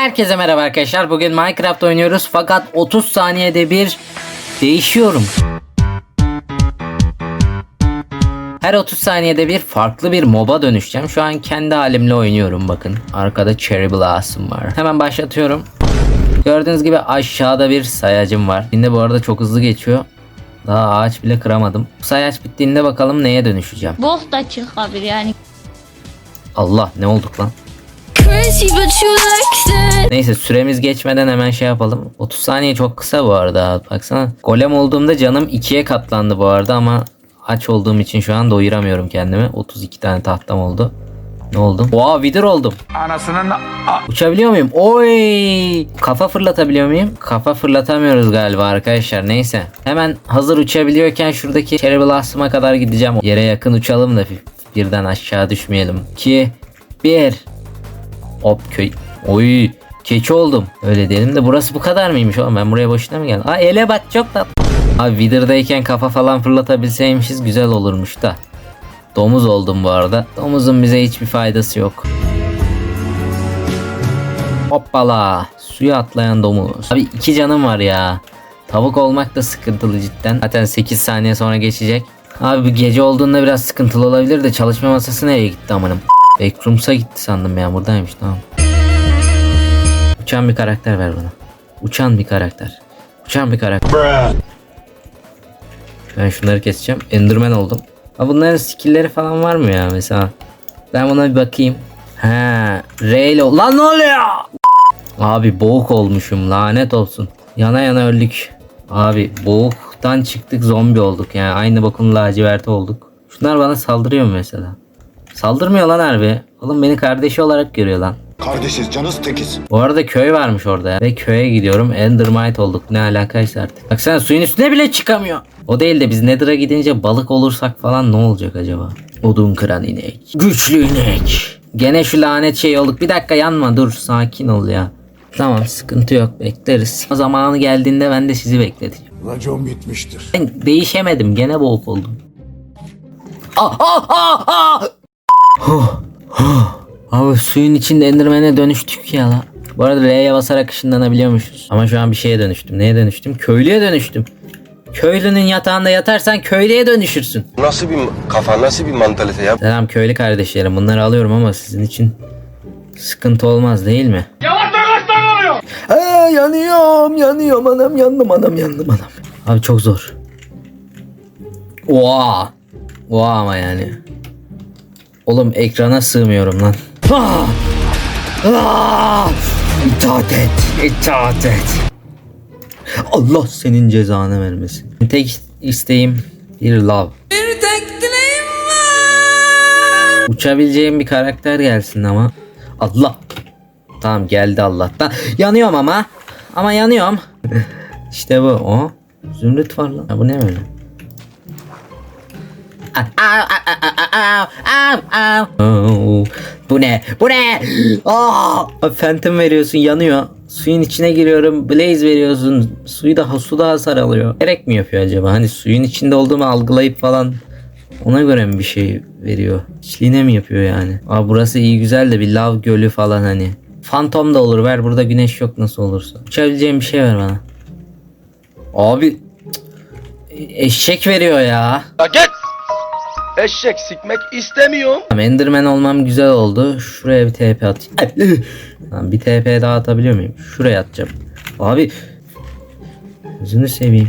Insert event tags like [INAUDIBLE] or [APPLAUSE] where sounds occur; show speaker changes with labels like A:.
A: Herkese merhaba arkadaşlar. Bugün Minecraft oynuyoruz fakat 30 saniyede bir değişiyorum. Her 30 saniyede bir farklı bir moba dönüşeceğim. Şu an kendi halimle oynuyorum bakın. Arkada Cherry Blossom var. Hemen başlatıyorum. Gördüğünüz gibi aşağıda bir sayacım var. Şimdi bu arada çok hızlı geçiyor. Daha ağaç bile kıramadım. Bu sayaç bittiğinde bakalım neye dönüşeceğim.
B: Bok da çıkabilir yani.
A: Allah ne olduk lan? Neyse süremiz geçmeden hemen şey yapalım. 30 saniye çok kısa bu arada. Baksana. Golem olduğumda canım ikiye katlandı bu arada ama aç olduğum için şu an doyuramıyorum kendimi. 32 tane tahtam oldu. Ne oldum? Oha wither oldum.
C: Anasının
A: Uçabiliyor muyum? Oy! Kafa fırlatabiliyor muyum? Kafa fırlatamıyoruz galiba arkadaşlar. Neyse. Hemen hazır uçabiliyorken şuradaki Cherry Blossom'a kadar gideceğim. Yere yakın uçalım da birden aşağı düşmeyelim. 2 1 Hop köy. Oy! Keçi oldum. Öyle diyelim de burası bu kadar mıymış oğlum? Ben buraya boşuna mı geldim? Aa ele bak çok tatlı. Abi Wither'dayken kafa falan fırlatabilseymişiz güzel olurmuş da. Domuz oldum bu arada. Domuzun bize hiçbir faydası yok. Hoppala. Suya atlayan domuz. Abi iki canım var ya. Tavuk olmak da sıkıntılı cidden. Zaten 8 saniye sonra geçecek. Abi bu gece olduğunda biraz sıkıntılı olabilir de çalışma masası nereye gitti amanım. Backrooms'a gitti sandım ya buradaymış tamam. Uçan bir karakter ver bana. Uçan bir karakter. Uçan bir karakter. Ben şunları keseceğim. Enderman oldum. Ha bunların skill'leri falan var mı ya mesela? Ben buna bir bakayım. He, R ile lan ne oluyor? Abi boğuk olmuşum lanet olsun. Yana yana öldük. Abi boğuktan çıktık zombi olduk yani aynı bakın lacivert olduk. Şunlar bana saldırıyor mu mesela? Saldırmıyor lan harbi. Oğlum beni kardeşi olarak görüyor lan.
D: Kardeşiz, canız tekiz.
A: Bu arada köy varmış orada ya. Ve köye gidiyorum. Endermite olduk. Ne alakaysa artık. Bak sen suyun üstüne bile çıkamıyor. O değil de biz Nether'a gidince balık olursak falan ne olacak acaba? Odun kıran inek. Güçlü inek. Gene şu lanet şey olduk. Bir dakika yanma dur sakin ol ya. Tamam sıkıntı yok bekleriz. O zamanı geldiğinde ben de sizi bekleteceğim.
D: Racon bitmiştir.
A: Ben değişemedim gene boğuk oldum. Ah ah ah ah! Huh, huh. Abi suyun içinde endirmene dönüştük ya la. Bu arada R'ye basarak ışınlanabiliyormuşuz. Ama şu an bir şeye dönüştüm. Neye dönüştüm? Köylüye dönüştüm. Köylünün yatağında yatarsan köylüye dönüşürsün.
E: Nasıl bir kafa, nasıl bir mantalite ya?
A: Selam köylü kardeşlerim. Bunları alıyorum ama sizin için sıkıntı olmaz değil mi? Yavaş yavaş oluyor. Aa, yanıyorum yanıyorum anam yandım anam yandım anam. Abi çok zor. Oha. Oha ama yani. Oğlum ekrana sığmıyorum lan. Ah! Ah! İtaat et. İtaat et. Allah senin cezanı vermesin. Tek isteğim bir love. Uçabileceğim bir karakter gelsin ama. Allah. Tamam geldi Allah'tan. Yanıyorum ama. Ama yanıyorum. [LAUGHS] işte bu. O. Zümrüt var lan. Ha, bu ne böyle? Bu ne? Bu ne? Aa! Abi Phantom veriyorsun yanıyor. Suyun içine giriyorum. Blaze veriyorsun. Suyu da suda hasar alıyor. Gerek mi yapıyor acaba? Hani suyun içinde olduğumu algılayıp falan ona göre mi bir şey veriyor? İçliğine mi yapıyor yani? Aa burası iyi güzel de bir lav gölü falan hani. Fantom da olur ver burada güneş yok nasıl olursa. Uçabileceğim bir şey ver bana. Abi eşek veriyor ya.
E: Ya git! Eşek sikmek istemiyorum.
A: Tamam, Enderman olmam güzel oldu. Şuraya bir TP atayım. Tamam, bir TP daha atabiliyor muyum? Şuraya atacağım. Abi Gözünü seveyim.